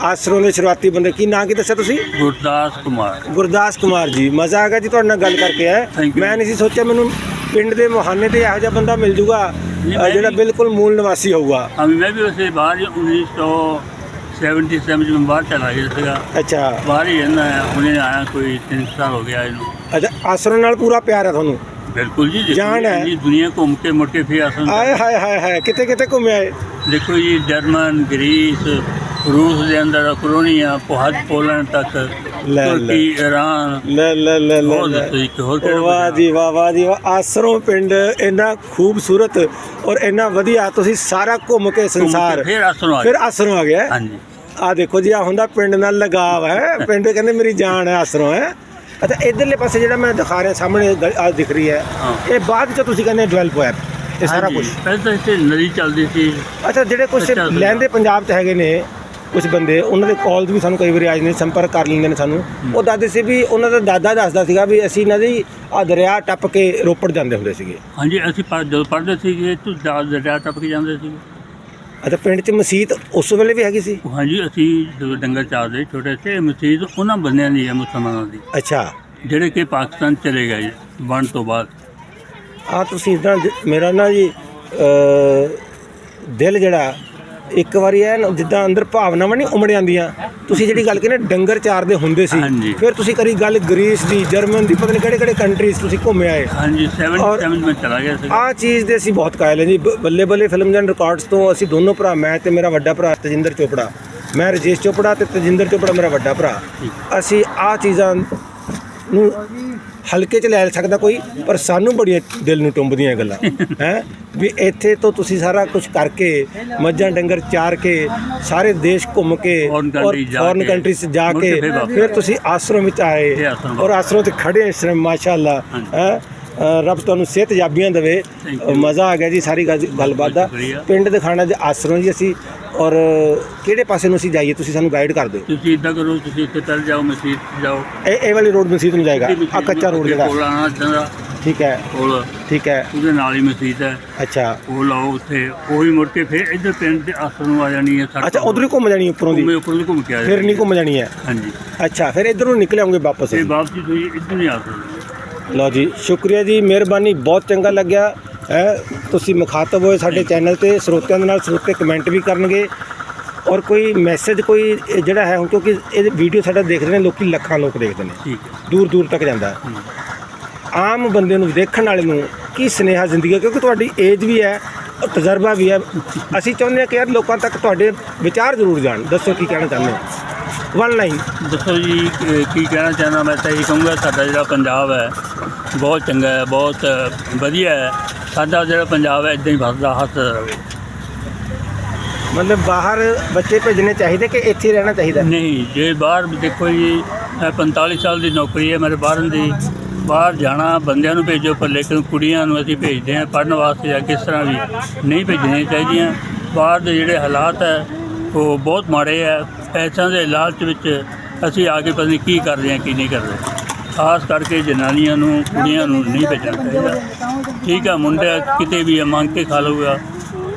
ਆਸਰੋਂ ਦੇ ਸ਼ੁਰੂਆਤੀ ਬੰਦੇ ਕੀ ਨਾਂ ਕੀ ਦੱਸਿਆ ਤੁਸੀਂ? ਗੁਰਦਾਸ ਕੁਮਾਰ। ਗੁਰਦਾਸ ਕੁਮਾਰ ਜੀ ਮਜ਼ਾ ਆ ਗਿਆ ਜੀ ਤੁਹਾਡੇ ਨਾਲ ਗੱਲ ਕਰਕੇ ਹੈ? Thank you. ਮੈਂ ਨਹੀਂ ਸੀ ਸੋਚਿਆ ਮੈਨੂੰ ਪਿੰਡ ਦੇ ਮੁਹਾਨੇ ਤੇ ਇਹੋ ਜਿਹਾ ਬੰਦਾ ਮਿਲ ਜੂਗਾ ਨਹੀਂ, ਅ, ਮੈਂ ਜਿਹੜਾ ਵੀ- ਬਿਲਕੁਲ ਮੂਲ ਨਿਵਾਸੀ ਹੋਊਗਾ। ਹਾਂ ਮੈਂ ਵੀ ਉਸੇ ਬਾਹਰ 1977 ਚ ਮੈਂ ਬਾਹਰ ਚਲਾ ਗਿਆ ਸੀਗਾ। ਅੱਛਾ। ਬਾਹਰ ਹੀ ਰਹਿੰਦਾ ਹੈ ਹੁਣੇ ਆਇਆ ਕੋਈ 3 ਸਾਲ ਹੋ ਗਿਆ ਇਹਨੂੰ। ਅੱਛਾ ਆਸਰੋਂ ਨਾਲ ਪੂਰਾ ਪਿਆਰ ਹੈ ਤੁਹਾਨੂੰ? ਬਿਲਕੁਲ ਜੀ ਦੇਖੋ ਜਾਨ ਹੈ। ਜੀ ਦੁਨੀਆ ਘੁੰਮ ਕੇ ਮੁੜ ਕੇ ਫਿਰ ਆਸਨ ਆਏ ਹਾਏ ਹਾਏ ਹਾਏ ਕਿਤੇ ਕਿਤੇ ਘੁੰਮੇ ਆਏ ਦੇਖੋ ਜੀ ਜਰਮਨ ਗ੍ਰੀਸ ਰੂਸ ਦੇ ਅੰਦਰ ਕਲੋਨੀਆਂ ਪੋਹਦ ਪੋਲੈਂਡ ਤੱਕ ਲੈ। ਤੁਰਕੀ ਲੈ ਲੈ ਲੈ ਲੈ ਵਾਹ? ਜੀ ਵਾਹ ਵਾਹ ਜੀ ਵਾਹ। ਆਸਰੋਂ ਪਿੰਡ ਇੰਨਾ ਖੂਬਸੂਰਤ ਔਰ ਇੰਨਾ ਵਧੀਆ ਤੁਸੀਂ ਸਾਰਾ ਘੁੰਮ ਕੇ ਸੰਸਾਰ ਫਿਰ ਆਸਰੋਂ ਆ ਗਿਆ। ਹਾਂਜੀ। ਆ ਦੇਖੋ ਜੀ ਆ ਹੁੰਦਾ ਪਿੰਡ ਨਾਲ ਲਗਾਵ ਹੈ। ਪਿੰਡ ਕਹਿੰਦੇ ਮੇਰੀ ਜਾਨ ਹੈ ਆਸਰੋਂ ਹੈ। ਅੱਛਾ ਇਧਰਲੇ ਪਾਸੇ ਜਿਹੜਾ ਮੈਂ ਦਿਖਾ ਰਿਹਾ ਸਾਹਮਣੇ ਆ ਦਿਖ ਰਹੀ ਹੈ। ਇਹ ਬਾਅਦ ਚ ਤੁਸੀਂ ਕਹਿੰਦੇ ਡਿਵੈਲਪ ਹੋਇਆ। ਇਹ ਸਾਰਾ ਕੁਝ ਪਹਿਲਾਂ ਤਾਂ ਇੱਥੇ ਨਦੀ ਚੱਲਦੀ ਸੀ। ਅੱਛਾ ਜਿਹੜੇ ਕੁਝ। ਲਹਿੰਦੇ ਪੰਜਾਬ ਚ ਹੈਗੇ ਨੇ ਕੁਝ ਬੰਦੇ ਉਹਨਾਂ ਦੇ ਕਾਲਸ ਵੀ ਸਾਨੂੰ ਕਈ ਵਾਰੀ ਆਏ ਨੇ ਸੰਪਰਕ ਕਰ ਲੈਂਦੇ ਨੇ ਸਾਨੂੰ। ਉਹ ਦਾਦੇ ਸੀ ਵੀ ਉਹਨਾਂ ਦਾ ਦਾਦਾ ਦੱਸਦਾ ਸੀਗਾ ਵੀ ਅਸੀਂ ਨਦੀ ਆ ਦਰਿਆ ਟੱਪ ਕੇ ਰੋਪੜ ਜਾਂਦੇ ਹੁੰਦੇ ਸੀਗੇ। ਹਾਂਜੀ ਅਸੀਂ ਪੜ੍ਹ- ਜਦੋਂ ਪੜ੍ਹਦੇ ਸੀਗੇ ਤੂੰ ਦਰਿਆ ਟੱਪ ਕੇ ਜਾਂਦੇ ਸੀ ਅੱਛਾ ਪਿੰਡ ਚ ਮਸਜਿਦ ਉਸ ਵੇਲੇ ਵੀ ਹੈਗੀ ਸੀ? ਹਾਂਜੀ ਅਸੀਂ ਜਦੋਂ ਡੰਗਰ ਚਾਰਦੇ ਛੋਟੇ ਸੀ ਮਸਜਿਦ ਉਹਨਾਂ ਬੰਦਿਆਂ ਦੀ ਹੈ ਮੁਸਲਮਾਨਾਂ ਦੀ। ਅੱਛਾ। ਜਿਹੜੇ ਕਿ ਪਾਕਿਸਤਾਨ ਚਲੇ ਗਏ ਵੰਡ ਤੋਂ ਬਾਅਦ। ਆ ਤੁਸੀਂ ਇਦਾਂ ਮੇਰਾ ਨਾ ਜੀ ਅ, ਦਿਲ ਜਿਹੜਾ ਇੱਕ ਵਾਰੀ ਐ ਜਿੱਦਾਂ ਅੰਦਰ ਭਾਵਨਾਵਾਂ ਨਹੀਂ ਉਮੜ ਜਾਂਦੀਆਂ। ਤੁਸੀਂ ਜਿਹੜੀ ਗੱਲ ਕਹਿੰਦੇ ਡੰਗਰ ਚਾਰਦੇ ਹੁੰਦੇ ਸੀ। ਹਾਂਜੀ। ਫਿਰ ਤੁਸੀਂ ਕਰੀ ਗੱਲ ਗ੍ਰੀਸ ਦੀ ਜਰਮਨ ਦੀ ਪਤਾ ਨਹੀਂ ਕਿਹੜੇ ਕਿਹੜੇ ਕੰਟਰੀਜ਼ ਤੁਸੀਂ ਘੁੰਮੇ ਆਏ। ਹਾਂਜੀ 77 ਮੈਂ ਚਲਾ ਗਿਆ ਸੀ ਆਹ ਚੀਜ਼ ਦੇ ਅਸੀਂ ਬਹੁਤ ਕਾਇਲ ਹਾਂ ਜੀ। ਬ- ਬੱਲੇ ਬੱਲੇ ਫਿਲਮਸ ਐਂਡ ਰਿਕਾਰਡਸ ਤੋਂ ਅਸੀਂ ਦੋਨੋਂ ਭਰਾ ਮੈਂ ਤੇ ਮੇਰਾ ਵੱਡਾ ਭਰਾ ਤਜਿੰਦਰ ਚੋਪੜਾ। ਮੈਂ ਰਜੇਸ਼ ਚੋਪੜਾ ਤੇ ਤਜਿੰਦਰ ਚੋਪੜਾ ਮੇਰਾ ਵੱਡਾ ਭਰਾ। ਅਸੀਂ ਆਹ ਚੀਜ਼ਾਂ ਨੂੰ ਹਲਕੇ ਚ ਲੈ ਸਕਦਾ ਕੋਈ ਪਰ ਸਾਨੂੰ ਬੜੀਆਂ ਦਿਲ ਨੂੰ ਟੁੰਬਦੀਆਂ ਗੱਲਾਂ। ਹੈ? ਵੀ ਇੱਥੇ ਤੋਂ ਤੁਸੀਂ ਸਾਰਾ ਕੁਝ ਕਰਕੇ ਮੱਝਾਂ ਡੰਗਰ ਚਾਰ ਕੇ ਸਾਰੇ ਦੇਸ਼ ਘੁੰਮ ਕੇ ਔਰ ਫੋਰਨ ਕੇ, ਕੰਟਰੀਜ਼ ਜਾ ਕੇ ਫਿਰ ਤੁਸੀਂ ਆਸ਼ਰਮ ਵਿੱਚ ਆਏ ਔਰ ਆਸ਼ਰਮ ਤੇ ਖੜੇ ਇਸ ਮਾਸ਼ਾਅੱਲਾ। ਹੈ? ਰੱਬ ਤੁਹਾਨੂੰ ਸਿਹਤ ਜਾਬੀਆਂ ਦੇਵੇ. ਮਜ਼ਾ ਆ ਗਿਆ ਜੀ ਸਾਰੀ ਗੱਲ- ਗੱਲਬਾਤ ਦਾ। ਪਿੰਡ ਦਿਖਾਣਾ ਦੇ ਆਸਰੋਂ ਜੀ ਅਸੀਂ ਔਰ ਕਿਹੜੇ ਪਾਸੇ ਨੂੰ ਅਸੀਂ ਜਾਈਏ ਤੁਸੀਂ ਸਾਨੂੰ ਗਾਈਡ ਕਰ ਦਿਓ। ਤੁਸੀਂ ਇਦਾਂ ਕਰੋ ਤੁਸੀਂ ਇੱਥੇ ਚੱਲ ਜਾਓ ਮਸਜਿਦ 'ਚ ਜਾਓ। ਇਹ ਇਹ ਵਾਲੀ ਰੋਡ ਮਸਜਿਦ ਨੂੰ ਜਾਏਗਾ। ਆ ਕੱਚਾ ਰੋਡ ਜਿਹੜਾ। ਕੋਲ ਆਣਾ ਚੰਦਾ ਠੀਕ ਹੈ। ਕੋਲ। ਠੀਕ ਹੈ। ਉਹਦੇ ਨਾਲ ਹੀ ਮਸਜਿਦ ਹੈ। ਅੱਛਾ। ਉਹ ਲਾਓ ਉੱਥੇ। ਉਹ ਮੁੜ ਕੇ ਫਿਰ ਇੱਧਰ ਪਿੰਡ ਦੇ ਆਸਰ ਨੂੰ ਆ ਜਾਣੀ ਹੈ ਅੱਛਾ ਉਧਰ ਹੀ ਘੁੰਮ ਜਾਣੀ ਉੱਪਰੋਂ ਦੀ? ਘੁੰਮੇ ਉੱਪਰ ਨੂੰ ਘੁੰਮ ਕੇ ਆ ਫਿਰ ਨਹੀਂ ਘੁੰਮ ਜਾਣੀ ਹੈ? ਹਾਂਜੀ। ਅੱਛਾ ਫਿਰ ਇਧਰ ਨੂੰ ਨਿਕਲ ਆਉਂਗੇ ਵਾਪਸ ਤੇ ਵਾਪਸ ਤੁਸੀਂ ਇੱਧਰ ਨਹੀਂ ਆ ਸਕਦੇ ਲਓ ਜੀ ਸ਼ੁਕਰੀਆ ਜੀ ਮਿਹਰਬਾਨੀ ਬਹੁਤ ਚੰਗਾ ਲੱਗਿਆ। ਤੁਸੀਂ ਮੁਖਾਤਬ ਹੋਏ ਸਾਡੇ ਚੈਨਲ ਤੇ ਸਰੋਤਿਆਂ ਦੇ ਨਾਲ ਸਰੋਤੇ ਕਮੈਂਟ ਵੀ ਕਰਨਗੇ ਔਰ ਕੋਈ ਮੈਸੇਜ ਕੋਈ ਜਿਹੜਾ ਹੈ ਹੁਣ ਕਿਉਂਕਿ ਇਹ ਵੀਡੀਓ ਸਾਡਾ ਦੇਖਦੇ ਨੇ ਲੋਕੀ ਲੱਖਾਂ ਲੋਕ ਦੇਖਦੇ ਨੇ। ਠੀਕ ਹੈ। ਦੂਰ ਦੂਰ ਤੱਕ ਜਾਂਦਾ। ਆਮ ਬੰਦੇ ਨੂੰ ਦੇਖਣ ਵਾਲੇ ਨੂੰ ਕੀ ਸੁਨੇਹਾ ਜ਼ਿੰਦਗੀ ਕਿਉਂਕਿ ਤੁਹਾਡੀ ਏਜ ਵੀ ਹੈ ਤਜਰਬਾ ਵੀ ਹੈ। ਅਸੀਂ ਚਾਹੁੰਦੇ ਹਾਂ ਕਿ ਯਾਰ ਲੋਕਾਂ ਤੱਕ ਤੁਹਾਡੇ ਵਿਚਾਰ ਜ਼ਰੂਰ ਜਾਣ। ਦੱਸੋ ਕੀ ਕਹਿਣਾ ਚਾਹੁੰਦੇ ਹੋ? ਵਨ ਲਾਈਨ ਦੱਸੋ ਜੀ ਕਿ- ਕੀ ਕਹਿਣਾ ਚਾਹੁੰਦਾ ਮੈਂ ਤਾਂ ਇਹ ਕਹੂੰਗਾ ਸਾਡਾ ਜਿਹੜਾ ਪੰਜਾਬ ਹੈ ਬਹੁਤ ਚੰਗਾ ਹੈ ਬਹੁਤ ਵਧੀਆ ਹੈ। ਸਾਡਾ ਜਿਹੜਾ ਪੰਜਾਬ ਹੈ ਇਦਾਂ ਹੀ ਵੱਸਦਾ ਹੱਸਦਾ ਰਹੇ ਮਤਲਬ ਬਾਹਰ ਬੱਚੇ ਭੇਜਣੇ ਚਾਹੀਦੇ ਕਿ ਇੱਥੇ ਹੀ ਰਹਿਣਾ ਚਾਹੀਦਾ? ਨਹੀਂ ਜੇ ਬਾਹਰ ਦੇਖੋ ਜੀ ਇਹ 45 ਸਾਲ ਦੀ ਨੌਕਰੀ ਹੈ ਮੇਰੇ ਬਾਹਰ ਦੀ। ਬਾਹਰ ਜਾਣਾ ਬੰਦਿਆਂ ਨੂੰ ਭੇਜੋ ਪਰ ਲੇਕਿਨ ਕੁੜੀਆਂ ਨੂੰ ਅਸੀਂ ਭੇਜਦੇ ਹਾਂ ਪੜਨ ਵਾਸਤੇ ਜਾਂ ਕਿਸ ਤਰ੍ਹਾਂ ਵੀ। ਨਹੀਂ ਭੇਜਣੀਆਂ ਚਾਹੀਦੀਆਂ। ਬਾਹਰ ਦੇ ਜਿਹੜੇ ਹਾਲਾਤ ਹੈ ਉਹ ਬਹੁਤ ਮਾੜੇ ਆ। ਪੈਸਿਆਂ ਦੇ ਲਾਲਚ ਵਿੱਚ ਅਸੀਂ ਆ ਕੇ ਪਤਾ ਨਹੀਂ ਕੀ ਕਰ ਰਹੇ ਹਾਂ ਕੀ ਨਹੀਂ ਕਰ ਰਹੇ। ਖਾਸ ਕਰਕੇ ਜਨਾਨੀਆਂ ਨੂੰ ਕੁੜੀਆਂ ਨੂੰ ਨਹੀਂ ਭੇਜਣਾ ਚਾਹੀਦਾ। ਠੀਕ ਆ ਮੁੰਡਾ ਕਿਤੇ ਵੀ ਹੈ, ਮੰਗ ਕੇ ਖਾ ਲਊਗਾ।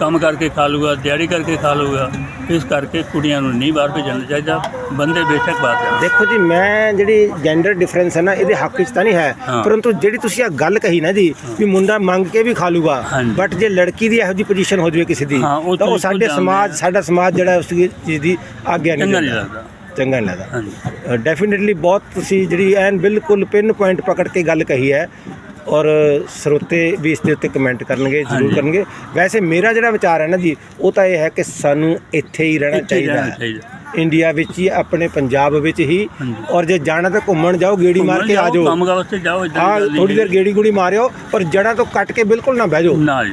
ਕੰਮ ਕਰਕੇ ਖਾ ਲਊਗਾ ਦਿਹਾੜੀ ਕਰਕੇ ਖਾ ਲਊਗਾ ਇਸ ਕਰਕੇ ਕੁੜੀਆਂ ਨੂੰ ਨਹੀਂ ਬਾਹਰ ਭੇਜਣਾ ਚਾਹੀਦਾ ਬੰਦੇ ਬੇਸ਼ੱਕ ਬਾਹਰ ਜਾਣ ਦੇਖੋ ਜੀ ਮੈਂ ਜਿਹੜੀ ਜੈਂਡਰ ਡਿਫਰੈਂਸ ਹੈ ਨਾ ਇਹਦੇ ਹੱਕ ਵਿੱਚ ਤਾਂ ਨਹੀਂ ਹੈ ਹਾਂ। ਪਰੰਤੂ ਜਿਹੜੀ ਤੁਸੀਂ ਆ ਗੱਲ ਕਹੀ ਨਾ ਜੀ ਵੀ ਮੁੰਡਾ ਮੰਗ ਕੇ ਵੀ ਖਾ ਲੂਗਾ ਹਾਂਜੀ। ਬਟ ਜੇ ਲੜਕੀ ਦੀ ਇਹੋ ਜਿਹੀ ਪੋਜੀਸ਼ਨ ਹੋ ਜਾਵੇ ਕਿਸੇ ਦੀ ਹਾਂ, ਉਹ ਤਾਂ ਉਹ ਸਾਡੇ ਸਮਾਜ ਸਾਡਾ ਸਮਾਜ ਜਿਹੜਾ ਉਸ ਚੀਜ਼ ਦੀ ਆਗਿਆ ਨਹੀਂ ਚੰਗਾ ਨਹੀਂ ਦਿੰਦਾ। ਲੱਗਦਾ ਚੰਗਾ ਨਹੀਂ ਲੱਗਦਾ ਹਾਂਜੀ ਡੈਫੀਨਿਟਲੀ ਬਹੁਤ ਤੁਸੀਂ ਜਿਹੜੀ ਐਨ ਬਿਲਕੁਲ ਪਿਨ ਪੁਆਇੰਟ ਪਕੜ ਕੇ ਗੱਲ ਕਹੀ ਹੈ ਔਰ ਸਰੋਤੇ ਵੀ ਇਸ ਦੇ ਉੱਤੇ ਕਮੈਂਟ ਕਰਨਗੇ ਜ਼ਰੂਰ। ਕਰਨਗੇ। ਵੈਸੇ ਮੇਰਾ ਜਿਹੜਾ ਵਿਚਾਰ ਹੈ ਨਾ ਜੀ ਉਹ ਤਾਂ ਇਹ ਹੈ ਕਿ ਸਾਨੂੰ ਇੱਥੇ ਹੀ ਰਹਿਣਾ ਚਾਹੀਦਾ ਹੈ। ਇੰਡੀਆ ਵਿੱਚ ਹੀ ਆਪਣੇ ਪੰਜਾਬ ਵਿੱਚ ਹੀ। ਔਰ ਜੇ ਜਾਣਾ ਤਾਂ ਘੁੰਮਣ ਜਾਓ ਗੇੜੀ ਮਾਰ ਕੇ ਆ ਜਾਓ ਕੰਮ ਵਾਸਤੇ ਜਾਓ ਹਾਂ ਥੋੜੀ ਦੇਰ ਗੇੜੀ ਗੁੜੀ ਮਾਰਿਓ ਪਰ ਜੜ੍ਹਾਂ ਤੋਂ ਕੱਟ ਕੇ ਬਿਲਕੁਲ ਨਾ ਬਹਿ ਜਾਓ। ਨਾ ਜੀ।